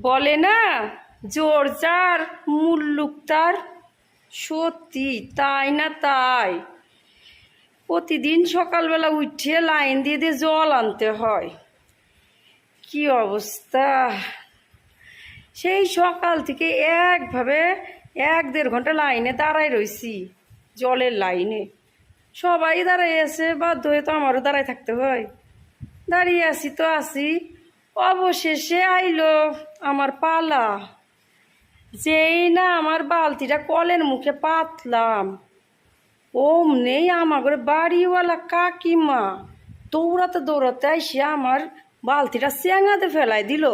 বলে না জোর যার মুল্লুক তার। সত্যি, তাই না তাই? প্রতিদিন সকালবেলা উঠে লাইন দিয়ে দিয়ে জল আনতে হয়। কি অবস্থা? সেই সকাল থেকে একভাবে এক দেড় ঘণ্টা লাইনে দাঁড়ায় রইছি, জলের লাইনে। সবাই দাঁড়াই আছে, বাধ্য হয়ে তো আমারও দাঁড়ায় থাকতে হয়। দাঁড়িয়ে আছি তো আছি। অবশেষে আইলো আমার পালা। যেই না আমার বালতিটা কলের মুখে পাতলাম। অমনেই আমার বাড়িওয়ালা কাকিমা দৌড়াতে দৌড়াতে এসে আমার বালতিটা চেঙাতে ফেলাই দিল।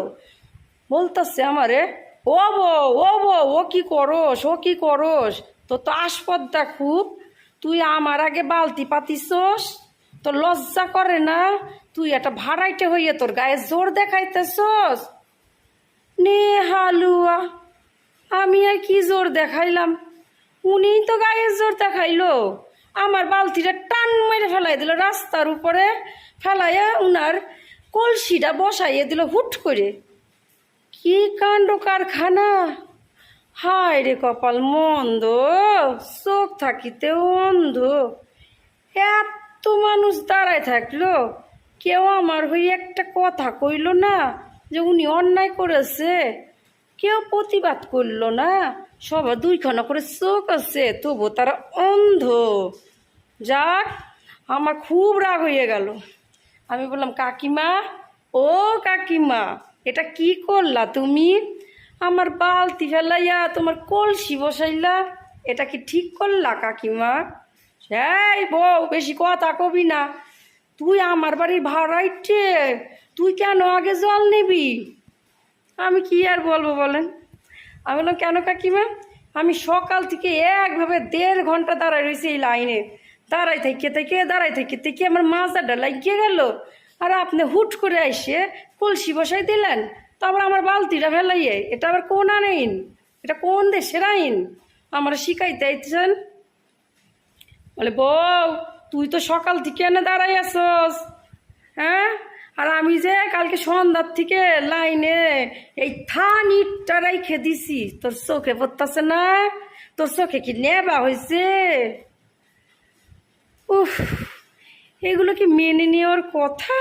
বলতেছে আমারে, ও বউ ও বউ, ও কি করস, ও কি করস? তো তো আসপদ্দা খুব। তুই আমার আগে বালতি পাতিছস? তো লজ্জা করে না? তুই একটা ভাড়াইটে হইয়ে তোর গায়ে জোর দেখাইতেছস? নে হালুয়া, আমি আর কি জোর দেখাইলাম? উনিই তো গায়ে জোর দেখাইলো। আমার বালতিটা টান মেরে ফেলাই দিল রাস্তার উপরে, ফেলাইয়া উনার কলসিটা বসাইয়ে দিল হুট করে। কি কাণ্ড কারখানা? হায় রে কপাল, মন্দ, চোখ থাকিতে অন্ধ। এত মানুষ দাঁড়ায় থাকল, কেউ আমার হয়ে একটা কথা কইল না যে উনি অন্যায় করেছে। কেউ প্রতিবাদ করল না, সবার দুইখানা করে চোখ আছে তবু তারা অন্ধ। যাক, আমার খুব রাগ হয়ে গেল। আমি বললাম, কাকিমা, ও কাকিমা, এটা কি করলা তুমি? আমার বালতি ফেলাইয়া তোমার কলসি বসাইলা, এটা কি ঠিক করলা কাকিমা? এই বউ, বেশি কথা কবি না। তুই আমার বাড়ির ভাড়াইটে তুই কেন আগে জল নিবি? আমি কি আর বলব বলেন? আমি বললাম, কেন কাকিমা? আমি সকাল থেকে একভাবে দেড় ঘণ্টা দাঁড়ায় রয়েছি এই লাইনে। দাঁড়াই থেকে থেকে দাঁড়াই থেকে থেকে আমার মাছটা লাগিয়ে গেল। আর আপনি হুট করে এসে কলসি বসাই দিলেন। তারপর আমার বালতিটা ফেলাইয়ে, এটা আবার কোন আইন? এটা কোন দেশের আইন? আমার শিখাইতে আইতেছেন বলে, বউ, তুই তো সকাল থেকে এনে দাঁড়াই আসস হ্যাঁ? আর আমি যে কালকে সন্ধ্যার থেকে লাইনে এই থান ইটটা রাইখে দিছি, তোর চোখে পড়তেছে না? তোর চোখে কি নেবা হয়েছে উফ, এগুলো কি মেনে নেওয়ার কথা?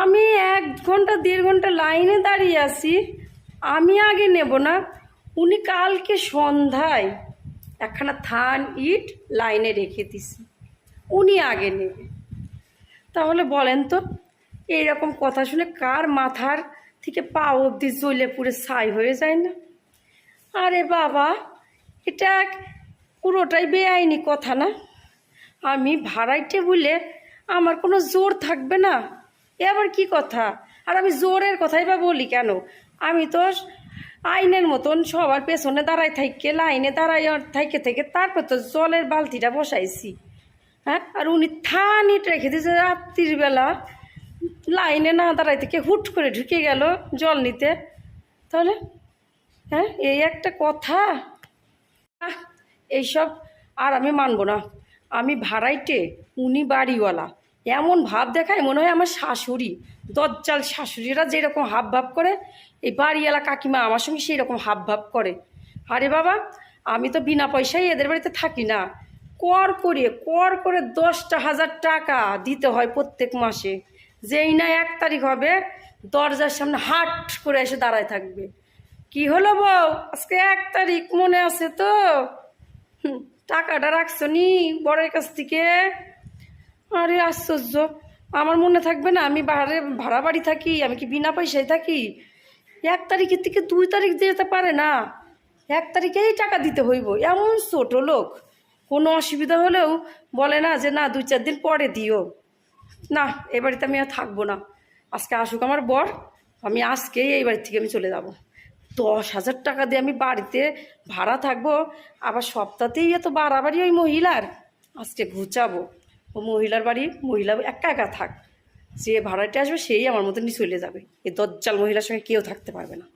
আমি এক ঘণ্টা, দেড় ঘণ্টা লাইনে দাঁড়িয়ে আছি, আমি আগে নেব না। উনি কালকে সন্ধ্যায় একখানা থান ইট লাইনে রেখে দিছি। উনি আগে নেবে। তাহলে বলেন তো, এইরকম কথা শুনে কার মাথার থেকে পা অবধি জ্বলে পুরে ছাই হয়ে যায় না? আরে বাবা, এটা পুরোটাই বেআইনি কথা না? আমি ভাড়াইটে বলে আমার কোনো জোর থাকবে না? এ আবার কি কথা? আর আমি জোরের কথাই বা বলি কেন? আমি তো আইনের মতন সবার পেছনে দাঁড়াই থাইকে, লাইনে দাঁড়াই থাইকে থেকে তারপর তো জলের বালতিটা বসাইছি। হ্যাঁ? আর উনি থানিট রেখে দিয়েছে রাত্রির বেলা। লাইনে না দাঁড়াই থেকে হুট করে ঢুকে গেল জল নিতে। তাহলে? হ্যাঁ? এই একটা কথা। এইসব আর আমি মানবো না। আমি ভাড়াইটে, উনি বাড়িওয়ালা। এমন ভাব দেখায় মনে হয় আমার শাশুড়ি, দজ্জাল শাশুড়িরা যেরকম হাব ভাব করে, এই বাড়িওয়ালা কাকিমা আমার সঙ্গে সেই রকম হাব ভাব করে। আরে বাবা, আমি তো বিনা পয়সায় এদের বাড়িতে থাকি না। কর করে কর করে দশটা হাজার টাকা দিতে হয় প্রত্যেক মাসে। যেই না এক তারিখ হবে, দরজার সামনে হাট করে এসে দাঁড়ায় থাকবে। কি হলো বউ? আজকে এক তারিখ মনে আছে তো? টাকাটা রাখছো নি বড়ের কাছ থেকে? আরে আশ্চর্য। আমার মনে থাকবে না, আমি ভাড়ে ভাড়া বাড়ি থাকি, আমি কি বিনা পয়সায় থাকি? এক তারিখের থেকে দুই তারিখ যেতে পারে না। এক তারিখেই টাকা দিতে হইব। এমন ছোট লোক। কোনো অসুবিধা হলেও বলে না যে, না, দুই চার দিন পরে দিও। না, এ বাড়িতে আমি আর থাকব না। আজকে আসুক আমার বর, আমি আজকেই এই বাড়ি থেকে আমি চলে যাব। দশ হাজার টাকা দিয়ে আমি বাড়িতে ভাড়া থাকব, আবার সপ্তাহতেই এত বাড়াবাড়ি ওই মহিলার। আজকে ঘুচাবো। ও মহিলার বাড়ি, মহিলা একা একা থাক। যে ভাড়াটা আসবে, সেই আমার মতনই চলে যাবে। এই দজ্জাল মহিলার সঙ্গে কেউ থাকতে পারবে না।